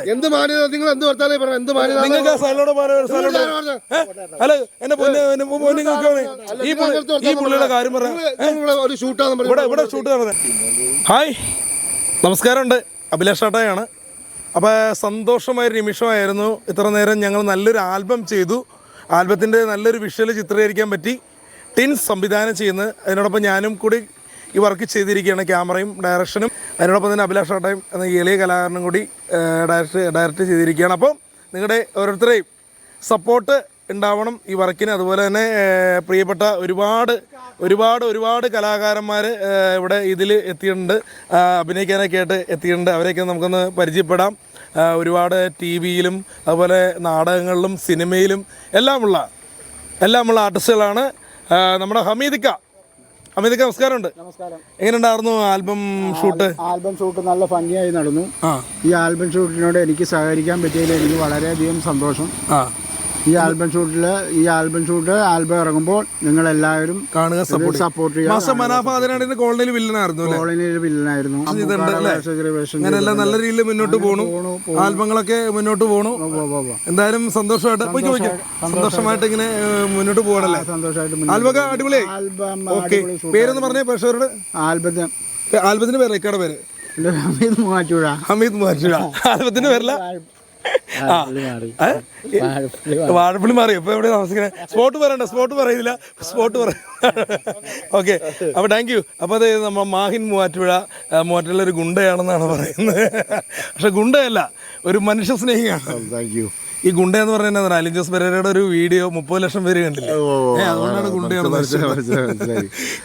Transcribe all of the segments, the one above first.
എന്ത് മാന്യത? നിങ്ങൾ എന്ത് വർത്താനം പറഞ്ഞു എന്ത് മാന്യത? നിങ്ങൾക്ക് സ്ഥലോടെ അല്ല എന്നെ നിങ്ങൾക്ക്? ഈ ഈ പുള്ളിയുടെ കാര്യം ഒരു ഷൂട്ടാന്ന് ഇവിടെ ഇവിടെ ഷൂട്ട് നടന്നത് ഹായ്. നമസ്കാരമുണ്ട്. അഭിലാഷ് ടാട്ടയാണ് അപ്പോൾ സന്തോഷമായ നിമിഷമായിരുന്നു. ഇത്ര നേരം ഞങ്ങൾ നല്ലൊരു ആൽബം ചെയ്തു. ആൽബത്തിന്റെ നല്ലൊരു വിഷ്വൽ ചിത്രീകരിക്കാൻ പറ്റി. ടിൻസ് സംവിധാനം ചെയ്യുന്നത്. അതിനോടൊപ്പം ഞാനും കൂടി ഈ വർക്ക് ചെയ്തിരിക്കുകയാണ്. ക്യാമറയും ഡയറക്ഷനും അതിനോടൊപ്പം തന്നെ അഭിലാഷ് ടാട്ടയും എന്ന എളിയ കലാകാരനും കൂടി ഡയറക്ട് ഡയറക്റ്റ് ചെയ്തിരിക്കുകയാണ്. അപ്പം നിങ്ങളുടെ ഓരോരുത്തരെയും സപ്പോർട്ട് ഉണ്ടാവണം ഈ വർക്കിന് അതുപോലെ തന്നെ പ്രിയപ്പെട്ട ഒരുപാട് ഒരുപാട് ഒരുപാട് കലാകാരന്മാർ ഇവിടെ ഇതിൽ എത്തിയിട്ടുണ്ട്. അഭിനയിക്കാനൊക്കെ ആയിട്ട് എത്തിയിട്ടുണ്ട്. അവരെയൊക്കെ നമുക്കൊന്ന് പരിചയപ്പെടാം. ഒരുപാട് ടി വിയിലും അതുപോലെ നാടകങ്ങളിലും സിനിമയിലും എല്ലാമുള്ള എല്ലാമുള്ള ആർട്ടിസ്റ്റുകളാണ് നമ്മുടെ ഹമീദിക്ക. ഹമീദിക്ക നമസ്കാരമുണ്ട്. നമസ്കാരം. എങ്ങനെയുണ്ടായിരുന്നു ആൽബം ഷൂട്ട്? ആൽബം ഷൂട്ട് നല്ല ഭംഗിയായി നടന്നു. ആ. ഈ ആൽബം ഷൂട്ടിനോട് എനിക്ക് സഹകരിക്കാൻ പറ്റിയതിൽ എനിക്ക് വളരെയധികം സന്തോഷം. ആ. ഈ ആൽബം ഷൂട്ടിൽ ഈ ആൽബം ഷൂട്ട് ആൽബം ഇറങ്ങുമ്പോൾ നിങ്ങൾ എല്ലാവരും കാണുക സപ്പോർട്ട് ചെയ്യുക. കോളനിയിൽ വില്ലനായിരുന്നു കോളനിയിൽ വില്ലനായിരുന്നു ഇതുണ്ട് അല്ലേ? അങ്ങനെ നല്ല രീതിയിൽ മുന്നോട്ട് പോണു. ആൽബങ്ങളൊക്കെ മുന്നോട്ട് പോണു. എന്തായാലും സന്തോഷമായിട്ട്. സന്തോഷമായിട്ട് ഇങ്ങനെ മുന്നോട്ട് പോകണല്ലേ സന്തോഷമായിട്ട് ആൽബമൊക്കെ അടിപൊളിയായി. ആൽബം പേരെന്ന് പറഞ്ഞേ പ്രേക്ഷകരോട്. ആൽബത്തെ ആൽബത്തിന്റെ പേര് പേര്. ഇത് മാറ്റൂഴ ഹമീദ് മുഹമ്മദ് ആൽബത്തിന്റെ പേരല്ല. ആ? വാഴപ്പള്ളി മാറി. ഇപ്പൊ എവിടെ താമസിക്കുന്നത് സ്പോട്ട് പറയണ്ട സ്പോട്ട് പറയുന്നില്ല സ്പോട്ട് പറ ഓക്കെ അപ്പൊ താങ്ക് യു അപ്പൊ അത് നമ്മൾ മാഹിൻ മൂവാറ്റുപുഴ മൂവാറ്റുള്ള മൂവാറ്റുപുഴ ഒരു ഗുണ്ടയാണെന്നാണ് പറയുന്നത്. പക്ഷെ ഗുണ്ടയല്ല ഒരു മനുഷ്യ സ്നേഹിയാണ്. താങ്ക് യു ഈ ഗുണ്ട എന്ന് പറഞ്ഞാൽ അലിൻ ജോസ് പെരേരയുടെ ഒരു വീഡിയോ മുപ്പത് ലക്ഷം പേര് കണ്ടില്ലേ? അതുകൊണ്ടാണ് ഗുണ്ടയാണ്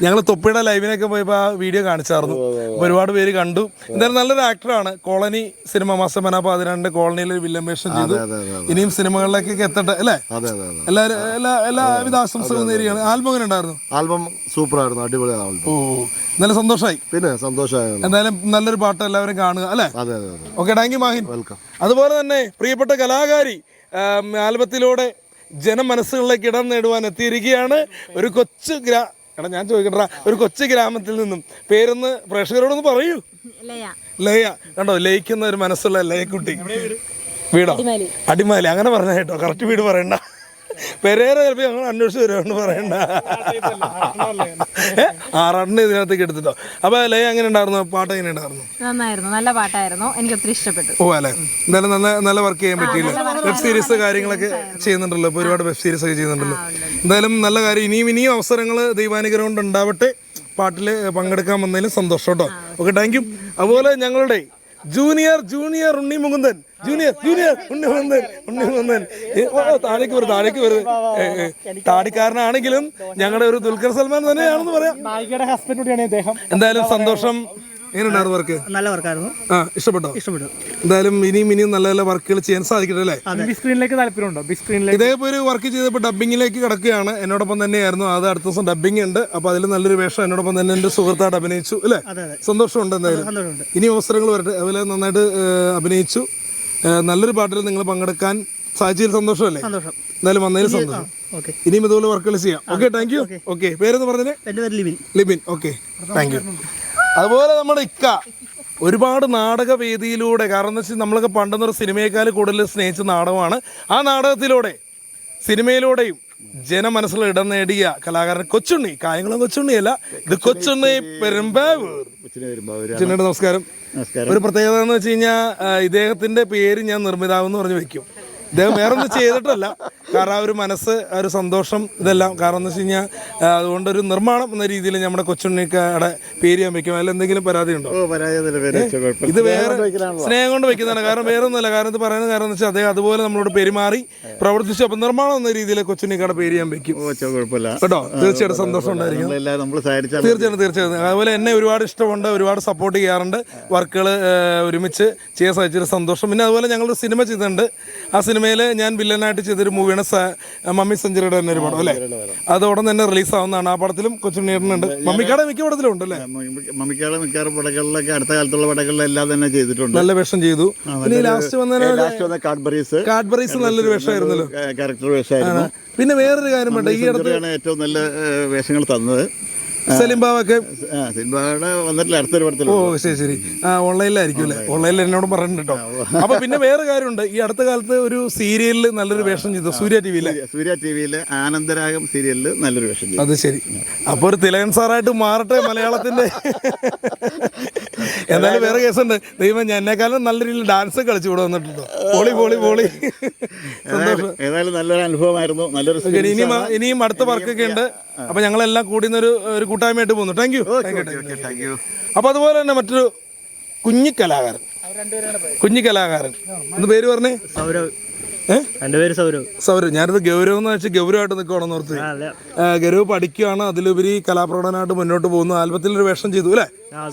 ഞങ്ങൾ തൊപ്പിയുടെ ലൈവിനൊക്കെ പോയപ്പോൾ ആ വീഡിയോ കാണിച്ചായിരുന്നു. ഒരുപാട് പേര് കണ്ടു. എന്തായാലും നല്ലൊരു ആക്ടറാണ് കോളനി സിനിമ മാസം മനാപ്പ അതിനാണ്ട് കോളനിയിൽ വില്ലൻ വേഷം ചെയ്തു. ഇനിയും സിനിമകളിലേക്കൊക്കെ എത്തട്ടെ അല്ലേ? എല്ലാവരും എല്ലാ എല്ലാവിധ ആശംസകളും നേരിയാണ് ആൽബം എങ്ങനെ ഉണ്ടായിരുന്നു? ആൽബം സൂപ്പർ ആയിരുന്നു. അടിപൊളി ഓ നല്ല സന്തോഷമായി പിന്നെ സന്തോഷമായി എന്തായാലും നല്ലൊരു പാട്ട് എല്ലാവരും കാണുക അല്ലേ? Okay thank you Mahin. Welcome അതുപോലെ തന്നെ പ്രിയപ്പെട്ട കലാകാരി ആൽബത്തിലൂടെ ജനമനസ്സുകളിലേക്ക് ഇടം നേടുവാൻ എത്തിയിരിക്കുകയാണ്. ഒരു കൊച്ചു ഗ്രാ എടാ ഞാൻ ചോദിക്കണ്ട ഒരു കൊച്ചു ഗ്രാമത്തിൽ നിന്നും പേരൊന്ന് പ്രേക്ഷകരോടൊന്ന് പറയൂ. ലയ. ലയ. കണ്ടോ ലയിക്കുന്ന ഒരു മനസ്സുള്ള ലയക്കുട്ടി. വീടോ? അടിമാലി. അങ്ങനെ പറഞ്ഞ കേട്ടോ കറക്റ്റ് വീട് പറയണ്ട. പെരേര ചിലപ്പോൾ ഞങ്ങൾ അന്വേഷിച്ച് വരുമെന്ന് പറയണ്ട. ആ ആറാട്ടിന് ഇതിനകത്തേക്ക് എടുത്തിട്ടോ. അപ്പൊ ലയ എങ്ങനെ ഉണ്ടായിരുന്നു? പാട്ട് എങ്ങനെ ഉണ്ടായിരുന്നു? നന്നായിരുന്നു. നല്ല പാട്ടായിരുന്നു. എനിക്ക് ഒത്തിരി ഇഷ്ടപ്പെട്ടു. ഓ അല്ലേ? എന്തായാലും നല്ല നല്ല വർക്ക് ചെയ്യാൻ പറ്റിയില്ല? വെബ് സീരീസ് കാര്യങ്ങളൊക്കെ ചെയ്യുന്നുണ്ടല്ലോ. ഇപ്പോൾ ഒരുപാട് വെബ് സീരീസ് ഒക്കെ ചെയ്യുന്നുണ്ടല്ലോ. എന്തായാലും നല്ല കാര്യം. ഇനിയും ഇനിയും അവസരങ്ങൾ ദൈവാനുഗ്രഹം കൊണ്ട് ഉണ്ടാവട്ടെ. പാട്ടിൽ പങ്കെടുക്കാൻ വന്നതിലും സന്തോഷം കേട്ടോ. ഓക്കെ താങ്ക് യു അതുപോലെ ഞങ്ങളുടെ junior junior Unni Mukundan. Junior junior Unni Mukundan Unni Mukundan ഏ, ഓ, താഴേക്ക് വരും താഴേക്ക് വരും. താടിക്കാരനാണെങ്കിലും ഞങ്ങളുടെ ഒരു ദുൽഖർ സൽമാൻ തന്നെയാണെന്ന് പറയാം. നായികയുടെ ഹസ്ബൻഡ് കൂടിയാണ് അദ്ദേഹം എന്തായാലും സന്തോഷം. എങ്ങനെയുണ്ടായിരുന്നു വർക്ക് നല്ല വർക്കായിരുന്നു. ആ ഇഷ്ടപ്പെട്ടോ? ഇഷ്ടപ്പെട്ടു. എന്തായാലും ഇനിയും ഇനിയും നല്ല നല്ല വർക്കുകൾ ചെയ്യാൻ സാധിക്കട്ടെ അല്ലേ? ബിഗ് സ്ക്രീനിലേക്ക് താല്പര്യമുണ്ടോ? ബിഗ് സ്ക്രീനിലേക്ക് ഇതേപോലെ വർക്ക് ചെയ്തപ്പോൾ ഡബിങ്ങിലേക്ക് കിടക്കുകയാണ്. എന്നോടൊപ്പം തന്നെയായിരുന്നു. അത് അടുത്ത ദിവസം ഡബിങ് ഉണ്ട്. അപ്പോൾ അതിൽ നല്ലൊരു വേഷം എന്നോടൊപ്പം തന്നെ എന്റെ സുഹൃത്തായിട്ട് അഭിനയിച്ചു അല്ലേ? സന്തോഷമുണ്ട് എന്തായാലും. ഇനി അവസരങ്ങൾ വരട്ടെ. അതുപോലെ നന്നായിട്ട് അഭിനയിച്ചു. നല്ലൊരു പാട്ടിൽ നിങ്ങൾ പങ്കെടുക്കാൻ സാധിച്ചതിൽ സന്തോഷമല്ലേ? സന്തോഷം. എന്തായാലും വന്നതിൽ സന്തോഷം. ഇനിയും ഇതുപോലെ വർക്കുകൾ ചെയ്യാം. Okay thank you okay. പേരെന്ന് പറഞ്ഞത്? എന്റെ പേര് Livin Libin okay thank you അതുപോലെ നമ്മുടെ ഇക്ക. ഒരുപാട് നാടകവേദിയിലൂടെ കാരണം എന്ന് വെച്ചാൽ നമ്മളൊക്കെ പണ്ടെന്നൊരു സിനിമയേക്കാൾ കൂടുതൽ സ്നേഹിച്ച നാടകമാണ്. ആ നാടകത്തിലൂടെ സിനിമയിലൂടെയും ജനമനസ്സിൽ ഇടം നേടിയ കലാകാരൻ കൊച്ചുണ്ണി. കായംകുളം കൊച്ചുണ്ണിയല്ല ഇത് കൊച്ചുണ്ണി പെരുമ്പാവൂർ. നമസ്കാരം. നമസ്കാരം. ഒരു പ്രത്യേകത എന്ന് വെച്ച് കഴിഞ്ഞാൽ ഇദ്ദേഹത്തിന്റെ പേര് ഞാൻ നിർമ്മിതാവ് എന്ന് പറഞ്ഞ് വെക്കും. ഇദ്ദേഹം വേറെ ഒന്നും ചെയ്തിട്ടല്ല. കാരണം ആ ഒരു മനസ്സ് ആ ഒരു സന്തോഷം ഇതെല്ലാം. കാരണം എന്ന് വെച്ച് കഴിഞ്ഞാൽ അതുകൊണ്ട് ഒരു നിർമ്മാണം എന്ന രീതിയിൽ നമ്മുടെ കൊച്ചുണ്ണിക്കടെ പേര് ഞാൻ വെക്കും. അതിൽ എന്തെങ്കിലും പരാതി ഉണ്ടോ. ഇത് വേറെ സ്നേഹം കൊണ്ട് വെക്കുന്നതാണ് കാരണം വേറെ ഒന്നുമല്ല കാരണം ഇത് പറയുന്ന കാരണം എന്ന് വെച്ചാൽ അദ്ദേഹം അതുപോലെ നമ്മളോട് പെരുമാറി പ്രവർത്തിച്ചു. അപ്പം നിർമ്മാണം എന്ന രീതിയിൽ കൊച്ചുണ്ണിക്കടെ പേര് ഞാൻ വെക്കും. കേട്ടോ? തീർച്ചയായിട്ടും സന്തോഷം ഉണ്ടായിരിക്കും. തീർച്ചയായിട്ടും തീർച്ചയായിട്ടും. അതുപോലെ എന്നെ ഒരുപാട് ഇഷ്ടമുണ്ട്. ഒരുപാട് സപ്പോർട്ട് ചെയ്യാറുണ്ട്. വർക്കുകൾ ഒരുമിച്ച് ചെയ്യാൻ സാധിച്ചൊരു സന്തോഷം. പിന്നെ അതുപോലെ ഞങ്ങളൊരു സിനിമ ചെയ്തിട്ടുണ്ട്. ആ സിനിമയിൽ ഞാൻ വില്ലനായിട്ട് ചെയ്തൊരു മൂവിയാണ് മമ്മി സെഞ്ചുറിയുടെ തന്നെ ഒരു പടം അല്ലേ? അത് ഉടൻ തന്നെ റിലീസാവുന്നതാണ് ആ പടത്തിലും കൊച്ചുണ്ണിയേട്ടനുണ്ട് മമ്മിക്കാടെ മിക്ക പടത്തിലും ഉണ്ട് അല്ലേ മമ്മിക്കാട് മിക്കാറ് പടങ്ങളിലൊക്കെ അടുത്ത കാലത്തുള്ള പടങ്ങളിലെല്ലാം തന്നെ ചെയ്തിട്ടുണ്ട്. നല്ല വേഷം ചെയ്തു. പിന്നെ ലാസ്റ്റ് വന്ന കാഡ്ബറീസ് കാഡ്ബറീസ് നല്ലൊരു വേഷമായിരുന്നല്ലോ. ക്യാരക്ടർ വേഷമായിരുന്നു. പിന്നെ വേറൊരു കാര്യം ഈ അടുത്ത് ഏറ്റവും നല്ല വേഷങ്ങൾ തന്നത്. സലീം ബാബൊക്കെ ആ സിനിമയുടെ വന്നിട്ടില്ല അടുത്തൊരു പടത്തിൽ ഓ ശരി ശരി. ആ ഓൺലൈനിലായിരിക്കും അല്ലേ? ഓൺലൈനിൽ എന്നോട് പറഞ്ഞിട്ടുണ്ട് കേട്ടോ അപ്പൊ പിന്നെ വേറെ കാര്യമുണ്ട്. ഈ അടുത്ത കാലത്ത് ഒരു സീരിയലിൽ നല്ലൊരു വേഷം ചെയ്തു. സൂര്യ ടി വിയിലെ. സൂര്യ ടി വിയിലെ ആനന്ദരാഗം സീരിയലിൽ നല്ലൊരു വേഷം ചെയ്തു. അത് ശരി. അപ്പൊ ഒരു തിലകൻ സാറായിട്ട് മാറട്ടെ മലയാളത്തിന്റെ എന്നാലും വേറെ കേസുണ്ട്. ദൈവം ഞാൻ എന്നെക്കാളും നല്ല രീതിയിൽ ഡാൻസ് കളിച്ചു ഇവിടെ വന്നിട്ടുണ്ടോ. പോളി പോളി പോളി. ഏതായാലും നല്ലൊരു അനുഭവമായിരുന്നു. നല്ലൊരു ഇനിയും ഇനിയും അടുത്ത വർക്കൊക്കെ ഉണ്ട്. അപ്പൊ ഞങ്ങളെല്ലാം കൂടി ഒരു ഒരു കൂട്ടായ്മയായിട്ട് പോകുന്നു. താങ്ക് യു താങ്ക് യു അപ്പൊ അതുപോലെ തന്നെ മറ്റൊരു കുഞ്ഞു കലാകാരൻ. കുഞ്ഞു കലാകാരൻ. എന്ന് പേര് പറഞ്ഞേ? സൗരവ്. പേര് സൗരവ്. സൗരവ്. ഞാനിത് ഗൗരവം എന്ന് വെച്ചാൽ ഗൗരവമായിട്ട് നിൽക്കുകയാണെന്ന് ഓർത്ത്. ഗൗരവ് പഠിക്കുകയാണ് അതിലുപരി കലാപ്രകടനമായിട്ട് മുന്നോട്ട് പോകുന്നു. ആൽബത്തിൽ ഒരു വേഷം ചെയ്തു അല്ലേ?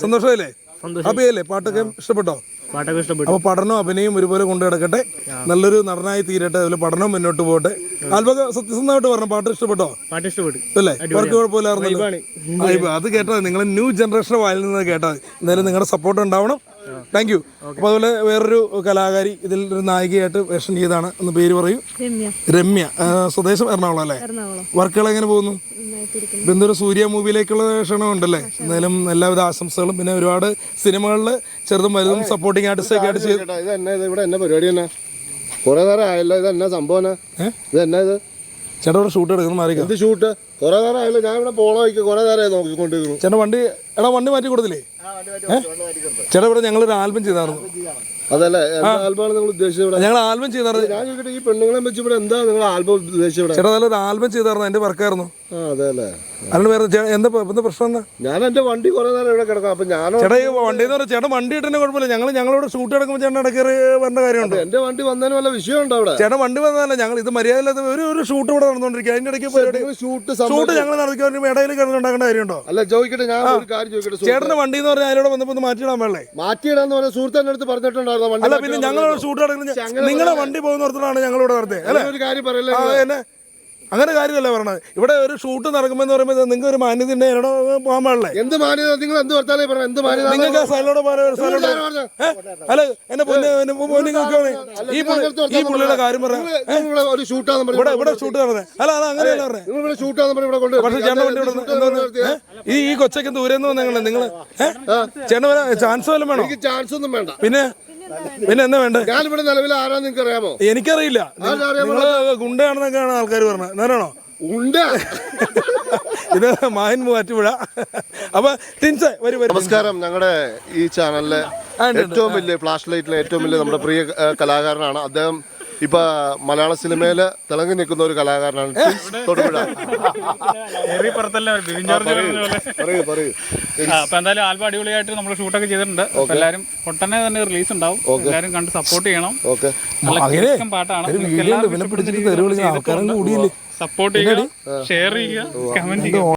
സന്തോഷമല്ലേ ഹാപ്പി പാട്ടൊക്കെ ഇഷ്ടപ്പെട്ടോ? പാട്ടൊക്കെ ഇഷ്ടപ്പെട്ടു. അപ്പൊ പഠനവും അഭിനയം ഒരുപോലെ കൊണ്ടു കിടക്കട്ടെ നല്ലൊരു നടനായി തീരട്ടെ. അതുപോലെ പഠനം മുന്നോട്ട് പോകട്ടെ. ആൽബക സത്യസന്ധമായിട്ട് പറഞ്ഞു പാട്ട് ഇഷ്ടപ്പെട്ടോ? പാട്ട് ഇഷ്ടപ്പെട്ടു. അല്ലേ? അവർക്ക് ഇപ്പൊ അത് കേട്ടോ നിങ്ങൾ ന്യൂ ജനറേഷൻ വായിൽ നിന്ന് കേട്ടോ എന്തായാലും നിങ്ങളുടെ സപ്പോർട്ട് ഉണ്ടാവണം. താങ്ക് യു അപ്പൊ അതുപോലെ വേറൊരു കലാകാരി ഇതിൽ ഒരു നായികയായിട്ട് വേഷം ചെയ്താണ് എന്ന് പേര് പറയൂ. രമ്യ. സ്വദേശം എറണാകുളം അല്ലേ? വർക്കുകൾ എങ്ങനെ പോകുന്നു? നന്നായിട്ടിരിക്കുന്നു സൂര്യ മൂവിയിലേക്കുള്ള ക്ഷണമുണ്ടല്ലേ? എന്തായാലും എല്ലാവിധ ആശംസകളും പിന്നെ ഒരുപാട് സിനിമകളിൽ ചെറുതും വലുതും സപ്പോർട്ടിങ് ആർട്ടിസ്റ്റ് ഒക്കെ ആയിട്ട് ചെയ്തു ഇത് എന്നാ ഇത്? ഇവിടെ എന്നാ പരിപാടി എന്നാ കുറെ നേരം ആയല്ലോ ഇത് എന്നാ സംഭവം എന്നാ ഇത് എന്നാ ഇത്? ചേട്ടാ ഇവിടെ ഷൂട്ട് എടുക്കുന്നു മാറിക്കാം. എന്ത് ഷൂട്ട് കുറെ നേരം ആയല്ലോ ഞാൻ ഇവിടെ പോണ വഴിക്ക് കുറെ നേരമായി നോക്കിക്കൊണ്ടിരിക്കുന്നു. ചേട്ടാ വണ്ടി എടാ വണ്ടി മാറ്റി കൊടുത്തില്ലേ? ചേട്ടാ ഇവിടെ ഒരു ആൽബം ചെയ്തായിരുന്നു. അതല്ലേ? എന്താ ആൽബമാണ് നിങ്ങൾ ഉദ്ദേശിച്ചത് ഇവിടെ? ഞങ്ങൾ ആൽബം ചെയ്തായിരുന്നു. ഞാൻ ചോദിക്കട്ടെ ഈ പെണ്ണുങ്ങളെ വെച്ച് ഇവിടെ എന്താ നിങ്ങൾ ആൽബം ഉദ്ദേശിച്ചത് ഇവിടെ? ചേട്ടാ നല്ലൊരു ആൽബം ചെയ്തായിരുന്നു. എന്റെ വർക്കായിരുന്നു അല്ലേ? വേറെ എന്താ പ്രശ്നം ഞാൻ എന്റെ വണ്ടി കുറെ നേരം ഇവിടെ കിടക്കാം. അപ്പൊ ഞാനോ ചേട്ടാ ഈ വണ്ടി എന്ന് പറഞ്ഞാൽ ചേട്ടൻ വണ്ടി ഇട്ടെ കുഴപ്പമില്ല. ഞങ്ങൾ ഞങ്ങളോട് ഷൂട്ട് എടുക്കുമ്പോൾ ചേട്ടൻ ഇടയ്ക്ക് വരേണ്ട കാര്യമുണ്ട്? എന്റെ വണ്ടി വന്നതിന് വല്ല വിഷയമുണ്ടോ അവിടെ? ചേട്ടൻ വണ്ടി വന്നതല്ല ഞങ്ങൾ ഇത് മര്യാദയില്ലാത്ത ഒരു ഒരു ഷൂട്ട് ഇവിടെ നടന്നുകൊണ്ടിരിക്കുക അതിന്റെ ഇടയ്ക്ക് ഷൂട്ട് ഷൂട്ട് ഞങ്ങൾ നടക്കാൻ ഇടയിൽ കിടന്ന് ഉണ്ടാക്കേണ്ട കാര്യമുണ്ടോ? അല്ല ചോദിക്കട്ടെ ഞാൻ ഒരു കാര്യം ചോദിക്കട്ടെ ചേട്ടന്റെ വണ്ടി എന്ന് പറഞ്ഞാൽ അതിലൂടെ വന്നപ്പോൾ മാറ്റിയിടാൻ വേണ്ടേ മാറ്റിയിടാന്ന് പറഞ്ഞാൽ സുഹൃത്തിന്റെ അടുത്ത് പറഞ്ഞിട്ടുണ്ടായിരുന്നു? അല്ല പിന്നെ ഞങ്ങളോട് ഷൂട്ട് നിങ്ങളുടെ വണ്ടി പോകുന്നിടത്താണ് ഞങ്ങളിവിടെ നടത്തിയത് അല്ലേ? ഒരു കാര്യം പറയല്ലേ അങ്ങനെ കാര്യമല്ല പറഞ്ഞത് ഇവിടെ ഒരു ഷൂട്ട് നടക്കുമ്പോൾ എന്ന് പറയുമ്പോൾ നിങ്ങൾക്ക് ഒരു മാന്യത ഉണ്ട് എന്നോട് പോകാൻ പാടില്ലേ. എന്ത് മാന്യത? നിങ്ങൾ എന്ത് വർത്താലേ പറഞ്ഞു? എന്ത് മാന്യത? നിങ്ങൾക്ക് ആ? ഏ? അല്ല എന്റെ പൊന്നെ എന്റെ പൊന്നിങ്ങൾക്ക് ഈ ഈ പുള്ളിയുടെ കാര്യം ഒരു ഷൂട്ടാന്ന് പറഞ്ഞു ഇവിടെ ഇവിടെ ഷൂട്ട് നടന്നത് അല്ല അത് അങ്ങനെയല്ല പറഞ്ഞത് ഷൂട്ടാന്ന് പറഞ്ഞു ഇവിടെ കൊണ്ട് പക്ഷെ ചേട്ടൻ ഇവിടെ? ഈ ഈ കൊച്ചൊക്കെ ദൂരെ നിന്ന് വന്നെ നിങ്ങൾ ചേട്ടൻ ചാൻസ് വല്ലതും വേണം? ചാൻസ് ഒന്നും വേണ്ട. പിന്നെ? പിന്നെ എന്നാ വേണ്ടേ ഞാനിവിടെ ഇവിടെ നിലവിൽ ആരാ നിങ്ങൾക്ക് അറിയാമോ? എനിക്കറിയില്ല നിങ്ങൾ ഗുണ്ടയാണെന്നൊക്കെയാണ് ആൾക്കാർ പറഞ്ഞത്. നേരാണോ ഉണ്ട് ഇത് മായൻ മൂവാറ്റുപുഴ. അപ്പൊ ടിൻസ് വരും വരും. നമസ്കാരം. ഞങ്ങളുടെ ഈ ചാനലിലെ. ഏറ്റവും വലിയ ഫ്ലാഷ് ലൈറ്റിലെ ഏറ്റവും വലിയ നമ്മുടെ പ്രിയ ഏഹ്, കലാകാരനാണ്. അദ്ദേഹം ഇപ്പൊ മലയാള സിനിമയിൽ തിളങ്ങി നിൽക്കുന്ന ഒരു കലാകാരനാണ് തൊടുപുഴ. പറയൂ പറയൂ അപ്പൊ എന്തായാലും ആൽബം അടിപൊളിയായിട്ട് നമ്മൾ ഷൂട്ടൊക്കെ ചെയ്തിട്ടുണ്ട്. എല്ലാരും പൊട്ടനെ തന്നെ റിലീസ് ഉണ്ടാവും. എല്ലാരും കണ്ട് സപ്പോർട്ട് ചെയ്യണം. നല്ല പാട്ടാണ്. സപ്പോർട്ട് ചെയ്യുക ഷെയർ ചെയ്യുക കമന്റ് ചെയ്യുക.